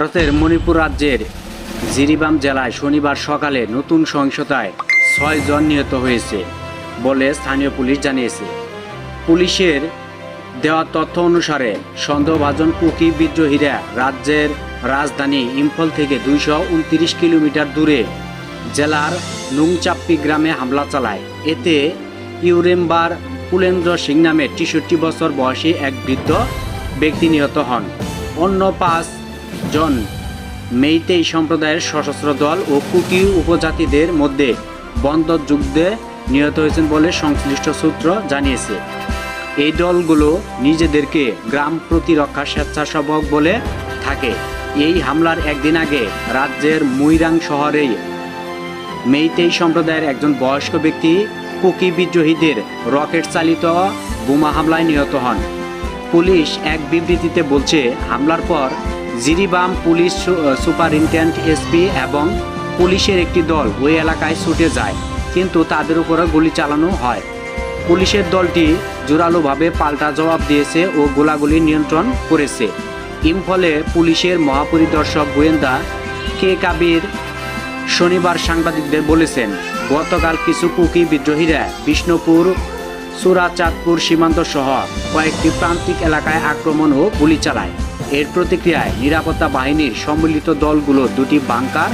ভারতের মণিপুর রাজ্যের জিরিবাম জেলায় শনিবার সকালে নতুন সহিংসতায় ছয় জন নিহত হয়েছে বলে স্থানীয় পুলিশ জানিয়েছে। পুলিশের দেওয়া তথ্য অনুসারে সন্দেহভাজন কুকি বিদ্রোহীরা রাজ্যের রাজধানী ইম্ফল থেকে দুইশো উনত্রিশ কিলোমিটার দূরে জেলার নুংচাপ্পি গ্রামে হামলা চালায়। এতে ইউরেম্বার পুলেন্দ্র সিং নামে তেষট্টি বছর বয়সী এক বৃদ্ধ ব্যক্তি নিহত হন। অন্য পাঁচ জন মেইতেই সম্প্রদায়ের সশস্ত্র দল ও কুকি উপজাতিদের মধ্যে বন্দর যুদ্ধে নিহত হয়েছেন বলে সংশ্লিষ্ট সূত্র জানিয়েছে। এই দলগুলো নিজেদেরকে গ্রাম প্রতিরক্ষা স্বেচ্ছাসেবক বলে থাকে। এই হামলার একদিন আগে রাজ্যের মুইরাং শহরেই মেইতেই সম্প্রদায়ের একজন বয়স্ক ব্যক্তি কুকি বিদ্রোহীদের রকেট চালিত বোমা হামলায় নিহত হন। পুলিশ এক বিবৃতিতে বলছে, হামলার পর জিরিবাম পুলিশ সুপারিনটেন্ডেন্ট এসপি এবং পুলিশের একটি দল ওই এলাকায় ছুটে যায়, কিন্তু তাদের উপরে গুলি চালানো হয়। পুলিশের দলটি জোরালোভাবে পাল্টা জবাব দিয়েছে ও গোলাগুলি নিয়ন্ত্রণ করেছে। ইম্ফলে পুলিশের মহাপরিদর্শক গোয়েন্দা কে কাবির শনিবার সাংবাদিকদের বলেছেন, গতকাল কিছু কুকি বিদ্রোহীরা বিষ্ণুপুর, সুরাচাঁদপুর সীমান্ত সহ কয়েকটি প্রান্তিক এলাকায় আক্রমণ ও গুলি চালায়। এর প্রতিক্রিয়ায় নিরাপত্তা বাহিনীর সম্মিলিত দলগুলো দুটি বাংকার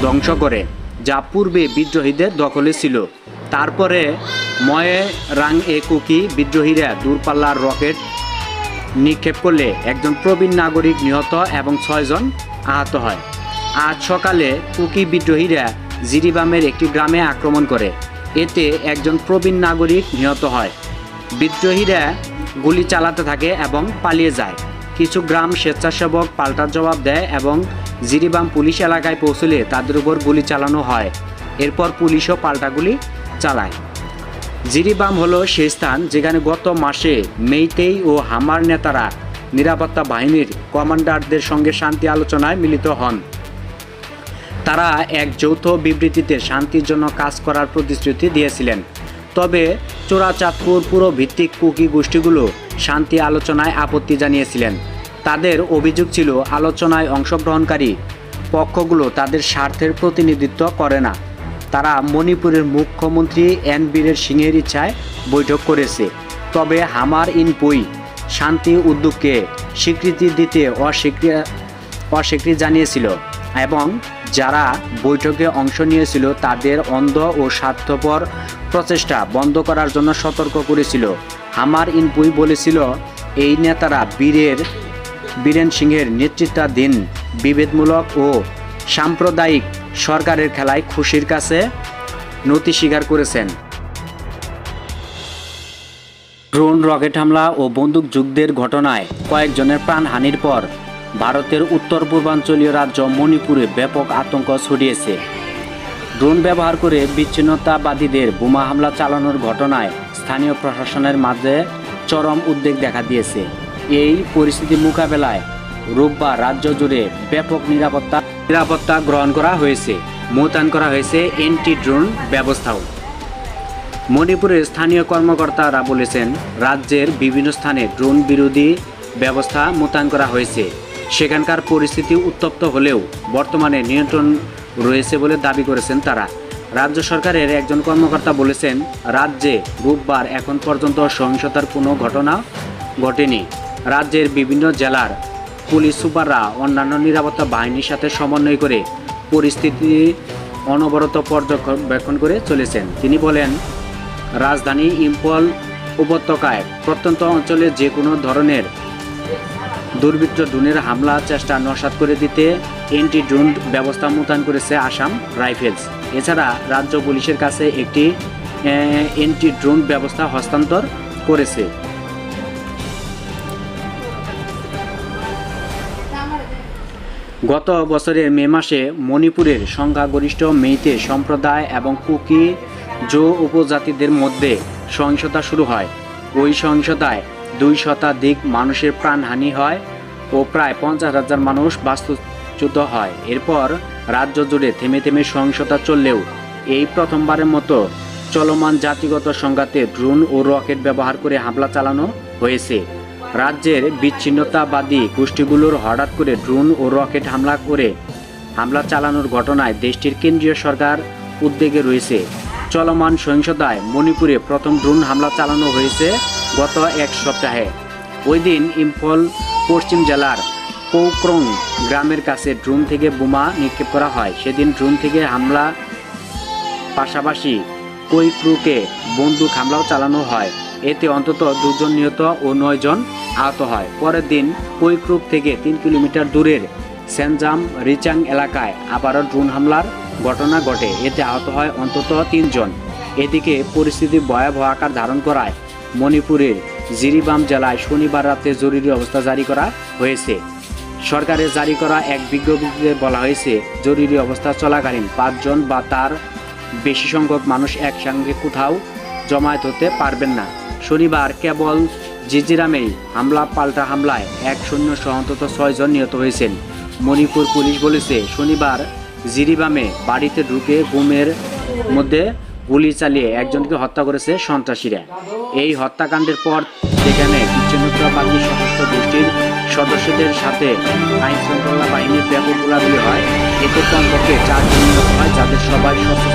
ধ্বংস করে, যা পূর্বে বিদ্রোহীদের দখলে ছিল। তারপরে ময়ে রাং এ কুকি বিদ্রোহীরা দূরপাল্লার রকেট নিক্ষেপ করলে একজন প্রবীণ নাগরিক নিহত এবং ছয়জন আহত হয়। আজ সকালে কুকি বিদ্রোহীরা জিরিবামের একটি গ্রামে আক্রমণ করে। এতে একজন প্রবীণ নাগরিক নিহত হয়। বিদ্রোহীরা গুলি চালাতে থাকে এবং পালিয়ে যায়। কিছু গ্রাম স্বেচ্ছাসেবক পাল্টা জবাব দেয় এবং জিরিবাম পুলিশ এলাকায় পৌঁছলে তাদের উপর গুলি চালানো হয়। এরপর পুলিশও পাল্টা গুলি চালায়। জিরিবাম হলো সেই স্থান যেখানে গত মাসে মেইতেই ও হামার নেতারা নিরাপত্তা বাহিনীর কমান্ডারদের সঙ্গে শান্তি আলোচনায় মিলিত হন। তারা এক যৌথ বিবৃতিতে শান্তির জন্য কাজ করার প্রতিশ্রুতি দিয়েছিলেন। তবে চোরাচাঁদপুর পুরো ভিত্তিক কুকি গোষ্ঠীগুলো শান্তি আলোচনায় আপত্তি জানিয়েছিলেন। তাদের অভিযোগ ছিল, আলোচনায় অংশগ্রহণকারী পক্ষগুলো তাদের স্বার্থের প্রতিনিধিত্ব করে না। তারা মণিপুরের মুখ্যমন্ত্রী এন বীরের সিংহের ইচ্ছায় বৈঠক করেছে। তবে হামার ইন পুই, শান্তি উদ্যোগকে স্বীকৃতি দিতে অস্বীকৃতি অস্বীকৃতি জানিয়েছিল এবং যারা বৈঠকে অংশ নিয়েছিল তাদের অন্ধ ও স্বার্থপর প্রচেষ্টা বন্ধ করার জন্য সতর্ক করেছিল। হামার ইনপুই বলেছিল, এই নেতারা বীরের, বীরেন সিংহের নেতৃত্বাধীন বিভেদমূলক ও সাম্প্রদায়িক সরকারের খেলায় খুশির কাছে নতি স্বীকার করেছেন। ড্রোন, রকেট হামলা ও বন্দুক যুদ্ধের ঘটনায় কয়েকজনের প্রাণহানির পর ভারতের উত্তর পূর্বাঞ্চলীয় রাজ্য মণিপুরে ব্যাপক আতঙ্ক ছড়িয়েছে। ড্রোন ব্যবহার করে বিচ্ছিন্নতাবাদীদের বোমা হামলা চালানোর ঘটনায় স্থানীয় প্রশাসনের মাঝে চরম উদ্বেগ দেখা দিয়েছে। এই পরিস্থিতি মোকাবেলায় রোববার রাজ্য জুড়ে ব্যাপক নিরাপত্তা নিরাপত্তা গ্রহণ করা হয়েছে, মোতায়েন করা হয়েছে এন্টি ড্রোন ব্যবস্থাও। মণিপুরের স্থানীয় কর্মকর্তারা বলেছেন রাজ্যের বিভিন্ন স্থানে ড্রোন বিরোধী ব্যবস্থা মোতায়েন করা হয়েছে। সেখানকার পরিস্থিতি উত্তপ্ত হলেও বর্তমানে নিয়ন্ত্রণ রয়েছে বলে দাবি করেছেন তারা। রাজ্য সরকারের একজন কর্মকর্তা বলেছেন, রাজ্যে রোববার এখন পর্যন্ত সহিংসতার কোনো ঘটনা ঘটেনি। রাজ্যের বিভিন্ন জেলার পুলিশ সুপাররা অন্যান্য নিরাপত্তা বাহিনীর সাথে সমন্বয় করে পরিস্থিতি অনবরত পর্যবেক্ষণ করে চলেছেন। তিনি বলেন, রাজধানী ইম্ফল উপত্যকায় প্রত্যন্ত অঞ্চলে যে কোনো ধরনের দুর্বৃত্ত ড্রোনের হামলা, চেষ্টা নস্বাত করে দিতে এন্টি ড্রোন ব্যবস্থা মোতায়েন করেছে আসাম রাইফেলস। এছাড়া রাজ্য পুলিশের কাছে একটি এন্টি ড্রোন ব্যবস্থা হস্তান্তর করেছে। গত বছরের মে মাসে মণিপুরের সংখ্যাগরিষ্ঠ মেইতে সম্প্রদায় এবং কুকি জো উপজাতিদের মধ্যে সহিংসতা শুরু হয়। ওই সহিংসতায় দুই শতাধিক মানুষের প্রাণহানি হয় ও প্রায় পঞ্চাশ হাজার মানুষ বাস্তুচ্যুত হয়। এরপর রাজ্য জুড়ে থেমে থেমে সহিংসতা চললেও এই প্রথমবারের মতো চলমান জাতিগত সংঘাতে ড্রোন ও রকেট ব্যবহার করে হামলা চালানো হয়েছে। রাজ্যের বিচ্ছিন্নতাবাদী গোষ্ঠীগুলোর হঠাৎ করে ড্রোন ও রকেট হামলা করে হামলা চালানোর ঘটনায় দেশটির কেন্দ্রীয় সরকার উদ্বেগে রয়েছে। চলমান সহিংসতায় মণিপুরে প্রথম ড্রোন হামলা চালানো হয়েছে গত এক সপ্তাহে। ওই দিন ইম্ফল, পশ্চিম জেলার কৌক্রং গ্রামের কাছে ড্রোন থেকে বোমা নিক্ষেপ করা হয়। সেদিন ড্রোন থেকে হামলা পাশাপাশি কৈক্রুকে বন্দুক হামলাও চালানো হয়। এতে অন্তত দুজন নিহত ও নয়জন আহত হয়। পরের দিন কৈক্রুক থেকে তিন কিলোমিটার দূরের সেনজাম রিচাং এলাকায় আবারও ড্রোন হামলার ঘটনা ঘটে। এতে আহত হয় অন্তত তিনজন এদিকে পরিস্থিতি ভয়াবহ আকার ধারণ করায় মণিপুরের জিরিবাম জেলায় শনিবার রাতে জরুরি অবস্থা জারি করা হয়েছে। সরকারের জারি করা এক বিজ্ঞপ্তিতে বলা হয়েছে, জরুরি অবস্থা চলাকালীন পাঁচজন বা তার বেশি সংখ্যক মানুষ একসঙ্গে কোথাও জমায়েত হতে পারবেন না। শনিবার কেবল জিজিরামেই হামলা, পাল্টা হামলায় এক শূন্য সহ অন্তত ছয়জন নিহত হয়েছেন। মণিপুর পুলিশ বলেছে, শনিবার জিরিবামে বাড়িতে ঢুকে বোমের মধ্যে গুলি চালিয়ে একজনকে হত্যা করেছে সন্ত্রাসীরা। এই হত্যাকাণ্ডের পর সেখানে বিচ্ছিন্নতাবাদী সশস্ত্র গোষ্ঠীর সদস্যদের সাথে আইন শৃঙ্খলা বাহিনীর ব্যাপক গোলাগুলি হয়। এতে কমপক্ষে চারজন নিহত হয় যাদের সবাই সশস্ত্র